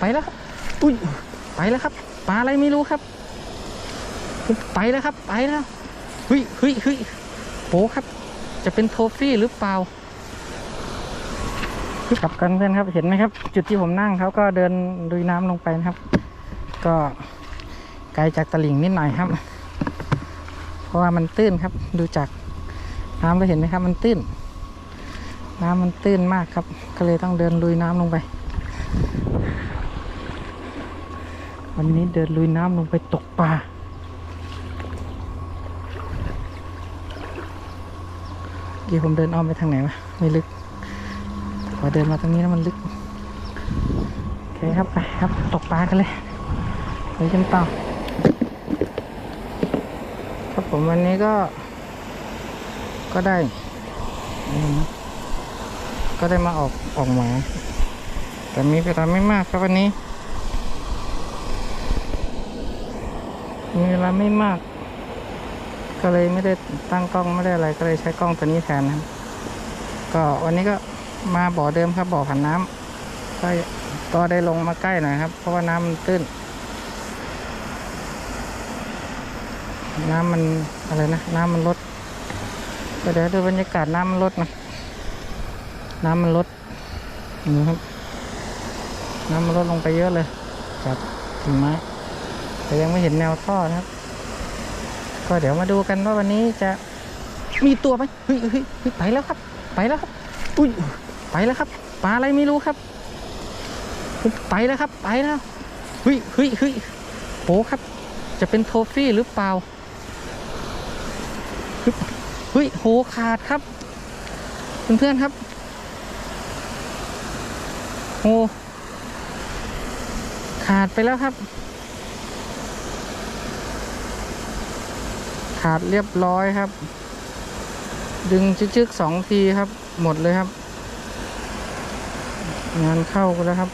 ไปแล้วครับ อุ้ย ไปแล้วครับ ปลาอะไรไม่รู้ครับ ไปแล้วครับ ไปแล้วเฮ้ยเฮ้ยเฮ้ยโหครับ จะเป็นโทฟี่หรือเปล่ากลับกันเพื่อนครับ เห็นไหมครับ จุดที่ผมนั่งเขาก็เดินดุยน้ำลงไปนะครับ ก็ไกลจากตลิ่งนิดหน่อยครับ เพราะว่ามันตื้นครับ ดูจากน้ำเราเห็นไหมครับ มันตื้น น้ำมันตื้นมากครับ ก็เลยต้องเดินลุยน้ำลงไป วันนี้เดินลุยน้ำลงไปตกปลา เดี๋ยวผมเดินอ้อมไปทางไหนวะไม่ลึกพอเดินมาตรงนี้แล้วมันลึก โอเคครับไปครับตกปลากันเลยไปกันต่อครับผมวันนี้ก็ ก็ได้ ก็ได้มาออกออกหมาแต่มีเวลาไม่มากครับวันนี้ มีเวลาไม่มาก ก็เลยไม่ได้ตั้งกล้องไม่ได้อะไร ก็เลยใช้กล้องตัวนี้แทนนะครับ ก็วันนี้ก็มาบ่อเดิมครับบ่อผันน้ำก็ก็ได้ลงมาใกล้หน่อยครับ เพราะว่าน้ำมันตื้น น้ำมันอะไรนะ น้ำมันลดก็เดี๋ยวดูบรรยากาศน้ำมันลดนะ น้ำมันลดนี่ครับ น้ำมันลดลงไปเยอะเลยจากกิ่งไม้ แต่ยังไม่เห็นแนวท่อนะครับ ก็เดี๋ยวมาดูกันว่าวันนี้จะมีตัวไหมเฮ้ยเฮ้ยเฮ้ยไปแล้วครับ ไปแล้วครับอุ้ยไปแล้วครับปลาอะไรไม่รู้ครับ ไปแล้วครับ ไปแล้วเฮ้ยเฮ้ยเฮ้ยโหครับ จะเป็นโทฟี่หรือเปล่าเฮ้ยโหขาดครับเพื่อนๆครับโหขาดไปแล้วครับ ขาดเรียบร้อยครับ ดึงชึกๆสองทีครับ หมดเลยครับ งานเข้ากันแล้วครับ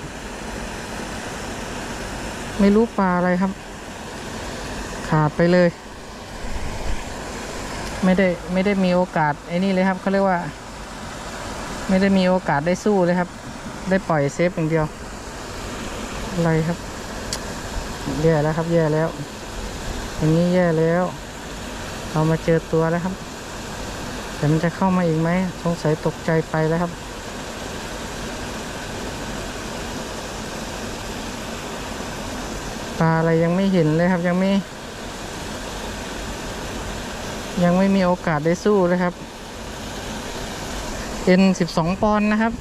ไม่รู้ปลาอะไรครับ ขาดไปเลย ไม่ได้ไม่ได้มีโอกาสไอ้นี่เลยครับเขาเรียกว่า ไม่ได้มีโอกาสได้สู้เลยครับ ได้ปล่อยเซฟอย่างเดียว อะไรครับแย่แล้วครับแย่แล้วอย่างนี้แย่แล้ว เรามาเจอตัวแล้วครับ แต่มันจะเข้ามาอีกไหมสงสัยตกใจไปแล้วครับ ปลาอะไรยังไม่เห็นเลยครับยังไม่ ยังไม่มีโอกาสได้สู้เลยครับเอ็นสิบสองปอนด์นะครับ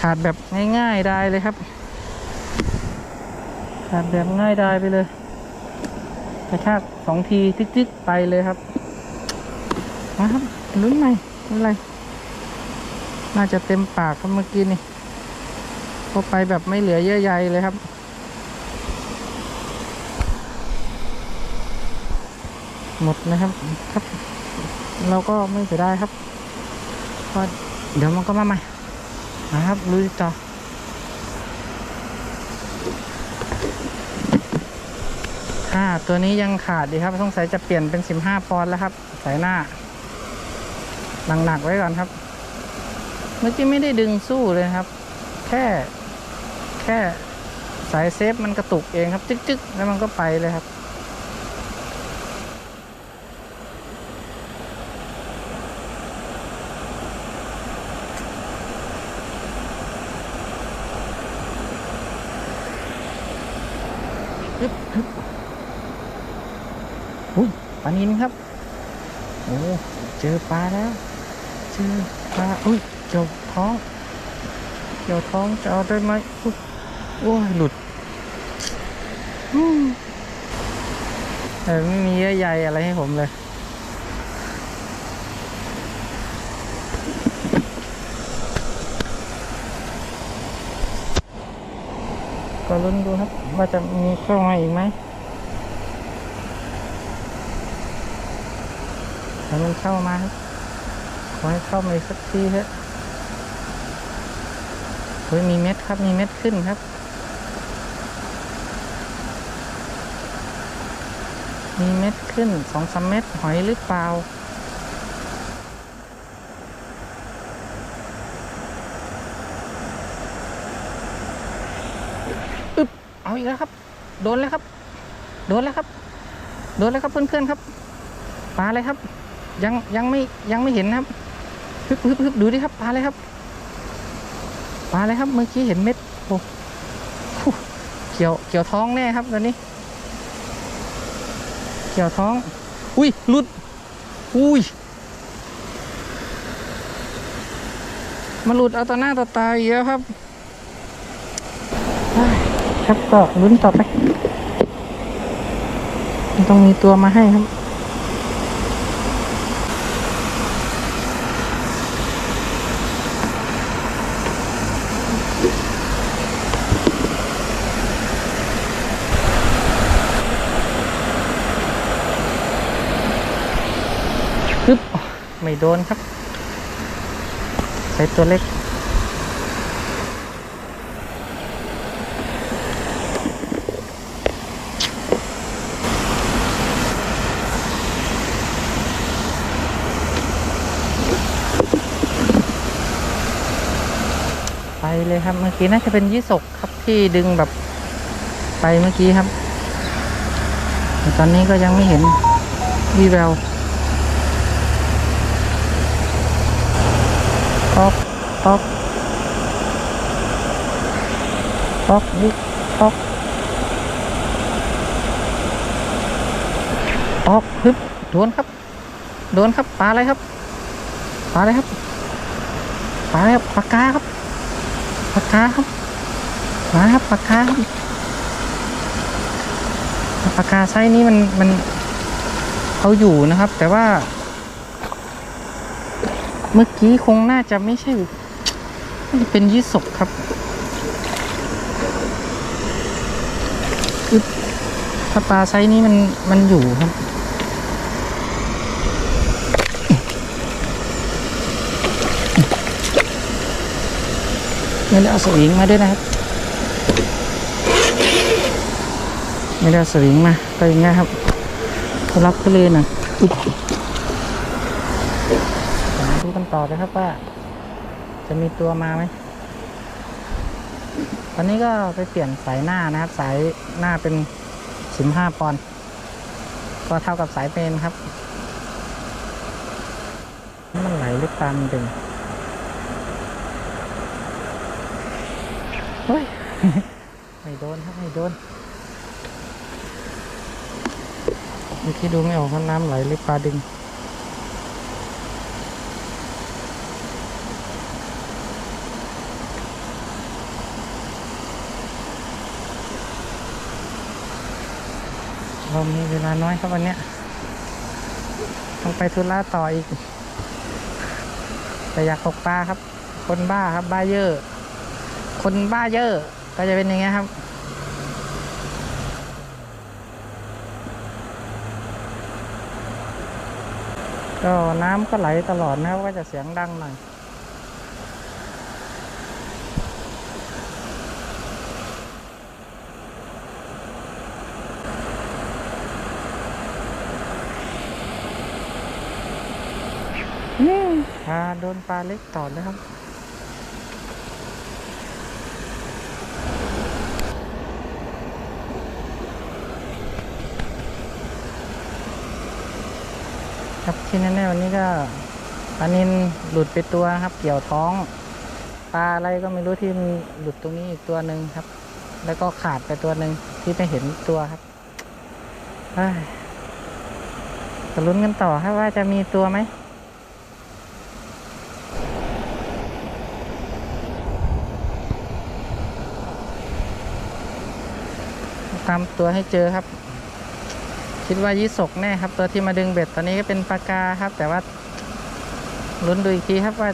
ขาดแบบง่ายๆได้เลยครับ ขาดแบบง่ายได้ไปเลย กระชากสองทีติ๊กๆไปเลยครับมาครับลุ้นใหม่ไม่เป็นไรน่าจะเต็มปากครับเมื่อกี้นี่พอไปแบบไม่เหลือเยื่อใยเลยครับ หมดนะครับครับ เราก็ไม่เสียดายครับเดี๋ยวมันก็มาใหม่นะครับลุยต่อ อ่าตัวนี้ยังขาดดีครับสงสัยจะเปลี่ยนเป็นสิบห้าปอนด์แล้วครับ สายหน้า หนักๆไว้ก่อนครับ เมื่อกี้ไม่ได้ดึงสู้เลยครับ แค่แค่สายเซฟมันกระตุกเองครับ จึ๊กๆ แล้วมันก็ไปเลยครับฮึบฮึบ อุ้ยปลานินครับ โอ้เจอปลาแล้ว เจอปลา อุ้ยเกี่ยวท้อง เกี่ยวท้องจะเอาได้ไหมอุ๊ยโอ้ยหลุดอืมแต่ไม่มีเยื่อใยอะไรให้ผมเลยก็ลุ้นดูครับ ว่าจะมีเข้ามาอีกไหม ถ้มันเข้ามาครับขอให้เข้ามาสักทีเถอะเฮ้ยมีเม็ดครับมีเม็ดขึ้นครับมีเม็ดขึ้นสองสามเม็ดหอยหรือเปล่าเอาอีกแล้วครับ โดนแล้วครับ โดนแล้วครับ โดนแล้วครับเพื่อนๆครับ ปลาเลยครับ ยังยังไม่ยังไม่เห็นนะครับฮึบฮึบฮึบดูดิครับปลาเลยครับปลาเลยครับเมื่อกี้เห็นเม็ดโอ้โหเกี่ยวเกี่ยวท้องแน่ครับตอนนี้ เกี่ยวท้อง อุ้ยหลุด อุ้ยมาหลุดเอาต่อหน้าต่อตาอีกแล้วครับครับก็ลุ้นต่อไป ต้องมีตัวมาให้ครับ ปึ๊บ ไม่โดนครับใส่ตัวเล็ก ไปเลยครับ เมื่อกี้น่าจะเป็นยี่สกครับที่ดึงแบบไปเมื่อกี้ครับแต่ตอนนี้ก็ยังไม่เห็นวีแวว ตอกตอกตอกนี่ตอกตอกฮึบโดนครับ โดนครับปลาอะไรครับปลาอะไรครับปลาอะไรครับปลากาครับปลากาครับปลาครับปลากาครับปลากาไซนี้มันมันเอาอยู่นะครับ แต่ว่า เมื่อกี้คงน่าจะไม่ใช่เป็นยี่สกครับอึบถ้าปลาไซส์นี้มันมันอยู่ครับ ไม่ได้เอาสวิงมาด้วยนะครับ ไม่ได้เอาสวิงมาก็อย่างเงี้ยครับทุลักทุเลหน่อยอึ๊บ ต่อเลยครับว่า จะมีตัวมาไหมตอนนี้ก็ไปเปลี่ยนสายหน้านะครับ สายหน้าเป็นสิบห้าปอนด์ก็เท่ากับสายเป็นครับ มันไหลลึกตามดึงเฮ้ยไม่โดนครับไม่โดนเมื่อกี้ดูไม่ออกว่าน้ำไหลหรือปลาดึง เรามีเวลาน้อยครับวันเนี้ยต้องไปธุระต่ออีก แต่อยากตกปลาครับ คนบ้าครับบ้าเยอะ คนบ้าเยอะก็จะเป็นอย่างเงี้ยครับก็น้ำก็ไหลตลอดนะครับก็จะเสียงดังหน่อย มาโดนปลาเล็กต่อเลยครับ ครับที่แน่ๆวันนี้ก็ปลานินหลุดไปตัวครับ เกี่ยวท้อง ปลาอะไรก็ไม่รู้ที่มันหลุดตรงนี้อีกตัวหนึ่งครับ แล้วก็ขาดไปตัวหนึ่งที่ไม่เห็นตัวครับเอ้ยจะลุ้นกันต่อครับว่าจะมีตัวไหม ตามตัวให้เจอครับ คิดว่ายี่สกแน่ครับ ตัวที่มาดึงเบ็ดตอนนี้ก็เป็นปลากาครับ แต่ว่าลุ้นดูอีกทีครับว่า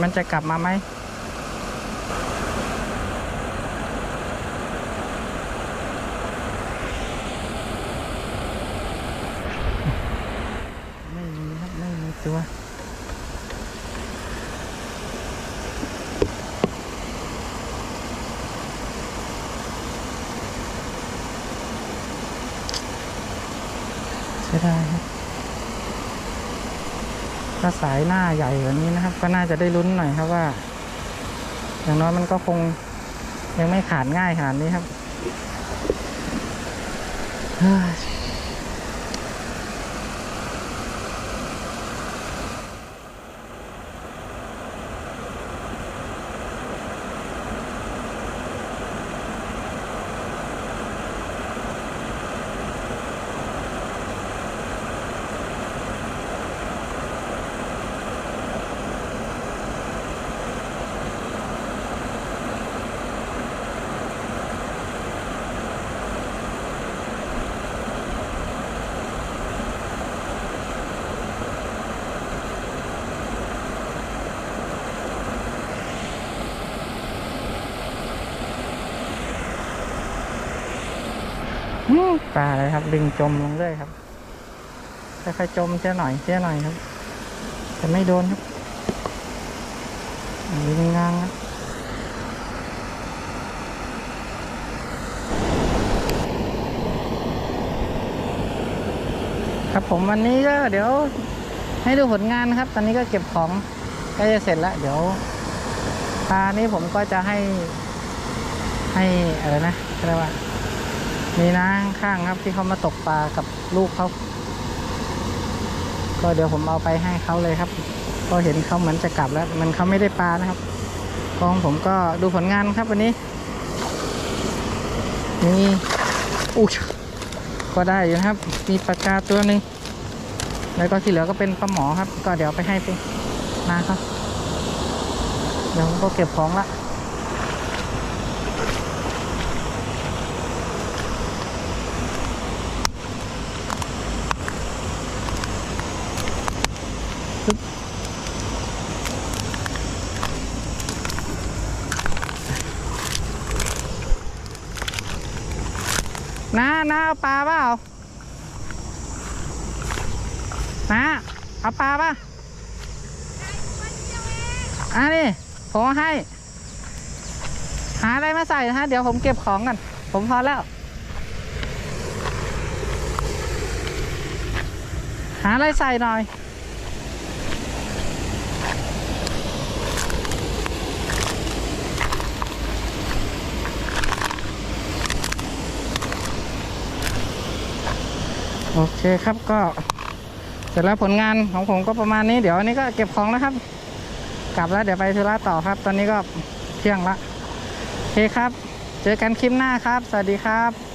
มันจะกลับมาไหมไม่มีครับ ไม่มีตัวาสายหน้าใหญ่แบบนี้นะครับ ก็น่าจะได้ลุ้นหน่อยครับว่า อย่างน้อยมันก็คงยังไม่ขาดง่ายขนาดนี้ครับ ปลาเลยครับ ดึงจมลงเรื่อยครับค่อยๆจมเสียหน่อยเสียหน่อยครับ แต่ไม่โดนครับดึงงางครับครับผมวันนี้ก็เดี๋ยวให้ดูผลงานนะครับ ตอนนี้ก็เก็บของใกล้จะเสร็จแล้ว เดี๋ยวปลานี้ผมก็จะให้ให้อะไรนะเรียกว่า มีน้าข้างครับที่เขามาตกปลากับลูกเขาก็เดี๋ยวผมเอาไปให้เขาเลยครับ ก็เห็นเขาเหมือนจะกลับแล้ว มันเขาไม่ได้ปลานะครับกองผมก็ดูผลงานครับวันนี้มีอู้ก็ได้อยู่นะครับ มีปลากาตัวหนึ่งแล้วก็ที่เหลือก็เป็นปลาหมอครับ ก็เดี๋ยวไปให้ไปนาครับเดี๋ยวผมก็เก็บของละ น้าน้าเอาปลาเปล่าน้าเอาปลาป่ะอะนี่ผมให้ หาอะไรมาใส่นะฮะ เดี๋ยวผมเก็บของกัน ผมพอแล้ว หาอะไรใส่หน่อย โอเคครับก็เสร็จแล้วผลงานของผมก็ประมาณนี้เดี๋ยวอันนี้ก็เก็บของแล้วครับ กลับแล้วเดี๋ยวไปธุระต่อครับ ตอนนี้ก็เที่ยงละโอเคครับ เจอกันคลิปหน้าครับ สวัสดีครับ